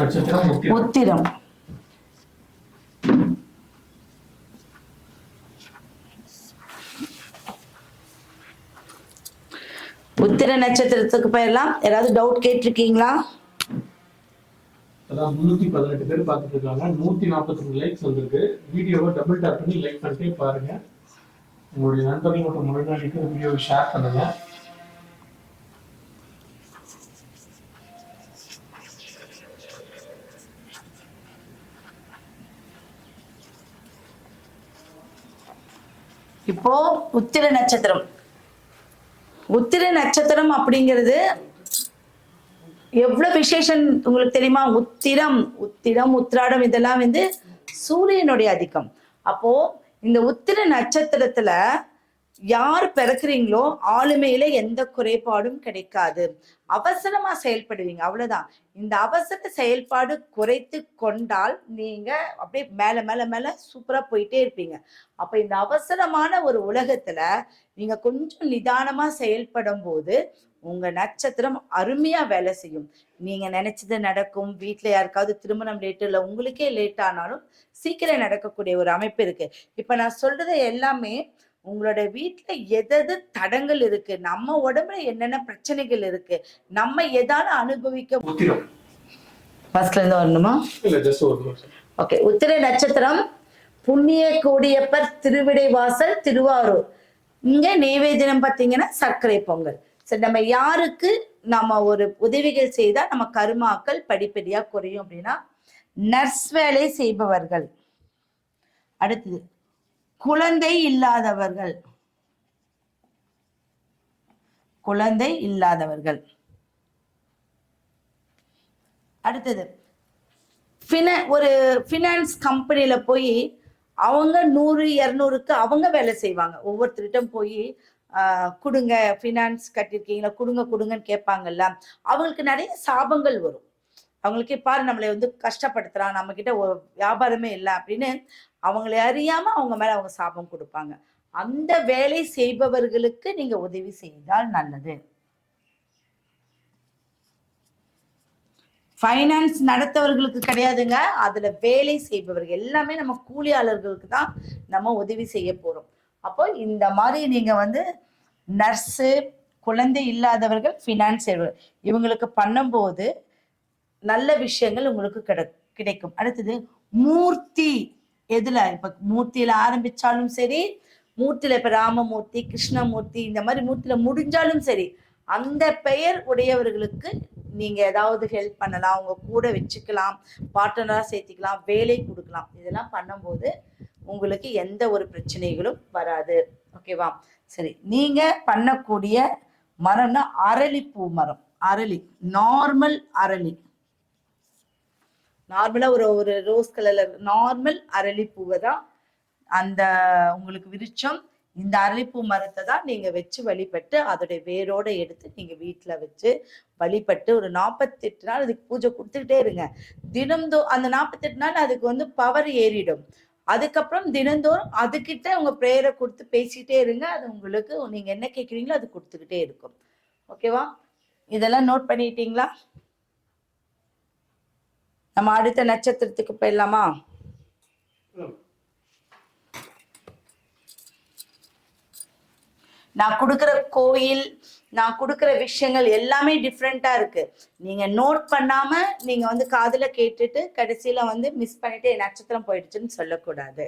உத்திரம் உத்திர நட்சத்திரத்துக்கு போயிடலாம். யாராவது டவுட் கேட்டிருக்கீங்களா? அதான் முன்னூத்தி பதினெட்டு பேர் பார்த்துட்டு இருக்காங்க நூத்தி நாற்பத்தி ரெண்டு லைக்ஸ் வந்திருக்கு. வீடியோவை டபுள் டேப் பண்ணி லைக் பண்ணிட்டே பாருங்க. உங்களுடைய நண்பர்கள் மற்றும் முன்னாடிக்கு வீடியோவை ஷேர் பண்ணுங்க. இப்போ உத்திர நட்சத்திரம். உத்திர நட்சத்திரம் அப்படிங்கிறது எவ்வளவு விசேஷம் உங்களுக்கு தெரியுமா? உத்திரம் உத்திரம் உத்திராடம் இதெல்லாம் வந்து சூரியனுடைய அதிக்கம் அப்போ இந்த உத்திர நட்சத்திரத்துல யார் பிறக்குறீங்களோ ஆளுமையில எந்த குறைபாடும் கிடைக்காது. அவசரமா செயல்படுவீங்க அவ்வளவுதான். இந்த அவசர செயல்பாடு குறைத்து கொண்டால் நீங்க அப்படியே மேல மேல மேல சூப்பரா போயிட்டே இருப்பீங்க. அப்ப இந்த அவசரமான ஒரு உலகத்துல நீங்க கொஞ்சம் நிதானமா செயல்படும் போது உங்க நட்சத்திரம் அருமையா வேலை செய்யும். நீங்க நினைச்சது நடக்கும் வீட்டுல யாருக்காவது திருமணம் லேட் இல்ல உங்களுக்கே லேட் ஆனாலும் சீக்கிரம் நடக்கக்கூடிய ஒரு அமைப்பு இருக்கு. இப்ப நான் சொல்றது எல்லாமே உங்களோட வீட்ல எதது தடங்கள் இருக்கு? நம்ம உடம்புல என்னென்ன பிரச்சனைகள் இருக்கு? நம்ம எதால அனுபவிக்க ஃபர்ஸ்ட்ல இருந்து வரணுமா? ஓகே உத்திர நட்சத்திரம் புண்ணிய கூடியப்பர் திருவிடை வாசல் திருவாரூர். இங்க நெய்வேத்தியம் பார்த்தீங்கன்னா சர்க்கரை பொங்கல். சரி நம்ம யாருக்கு நம்ம ஒரு உதவிகள் செய்தா நம்ம கருமாக்கள் படிப்படியா குறையும் அப்படின்னா நர்ஸ் வேலை செய்பவர்கள். அடுத்தது குழந்தை இல்லாதவர்கள். குழந்தை இல்லாதவர்கள். அடுத்தது ஃபின ஒரு ஃபினான்ஸ் கம்பெனியில போய் அவங்க நூறு இரநூறுக்கு அவங்க வேலை செய்வாங்க. ஒவ்வொருத்தருட்டும் போய் கொடுங்க ஃபினான்ஸ் கட்டியிருக்கீங்களா கொடுங்க கொடுங்கன்னு கேட்பாங்கல்ல. அவங்களுக்கு நிறைய சாபங்கள் வரும். அவங்களுக்கு பாரு நம்மளை வந்து கஷ்டப்படுத்துறான். நம்ம கிட்ட வியாபாரமே இல்லை அப்படின்னு அவங்களை அறியாம அவங்க மேல அவங்க சாபம் கொடுப்பாங்க. அந்த வேலை செய்பவர்களுக்கு நீங்க உதவி செய்தால் நல்லது. ஃபைனான்ஸ் நடத்தவர்களுக்கு கிடையாதுங்க. அதுல வேலை செய்பவர்கள் எல்லாமே நம்ம கூலியாளர்களுக்கு தான் நம்ம உதவி செய்ய போறோம். அப்போ இந்த மாதிரி நீங்க வந்து நர்ஸு குழந்தை இல்லாதவர்கள் ஃபினான்ஸ் இவங்களுக்கு பண்ணும்போது நல்ல விஷயங்கள் உங்களுக்கு கிடை கிடைக்கும். அடுத்தது மூர்த்தி எதுல? இப்ப மூர்த்தியில ஆரம்பிச்சாலும் சரி மூர்த்தியில இப்ப ராமமூர்த்தி கிருஷ்ணமூர்த்தி இந்த மாதிரி மூர்த்தியில முடிஞ்சாலும் சரி அந்த பெயர் உடையவர்களுக்கு நீங்க ஏதாவது ஹெல்ப் பண்ணலாம் உங்க கூட வச்சுக்கலாம் பார்ட்னரா சேர்த்திக்கலாம் வேலை கொடுக்கலாம். இதெல்லாம் பண்ணும்போது உங்களுக்கு எந்த ஒரு பிரச்சனைகளும் வராது. ஓகேவா சரி நீங்க பண்ணக்கூடிய மரம்னா அரளிப்பூ மரம். அரளி நார்மல் அரளி. நார்மலா ஒரு ஒரு ரோஸ் கலர்ல நார்மல் அரளிப்பூவை தான் அந்த உங்களுக்கு விருட்சம் இந்த அரளிப்பூ மரத்தை தான் நீங்க வச்சு வழிபட்டு அதோடைய வேரோட எடுத்து நீங்க வீட்டுல வச்சு வழிபட்டு ஒரு நாற்பத்தெட்டு நாள் அதுக்கு பூஜை கொடுத்துக்கிட்டே இருங்க. தினம்தோ அந்த நாற்பத்தெட்டு நாள் அதுக்கு வந்து பவர் ஏறிடும். அதுக்கப்புறம் தினந்தோறும் அதுக்கிட்ட உங்க ப்ரேயரை கொடுத்து பேசிக்கிட்டே இருங்க. அது உங்களுக்கு நீங்க என்ன கேட்குறீங்களோ அது கொடுத்துக்கிட்டே இருக்கும். ஓகேவா இதெல்லாம் நோட் பண்ணிட்டீங்களா? நம்ம அடுத்த நட்சத்திரத்துக்கு போயிடலாமா? நான் கொடுக்குற கோயில் நான் கொடுக்குற விஷயங்கள் எல்லாமே டிஃப்ரெண்ட்டாக இருக்கு. நீங்க நோட் பண்ணாம நீங்க வந்து காதுல கேட்டுட்டு கடைசியில வந்து மிஸ் பண்ணிட்டு என் நட்சத்திரம் போயிடுச்சுன்னு சொல்லக்கூடாது.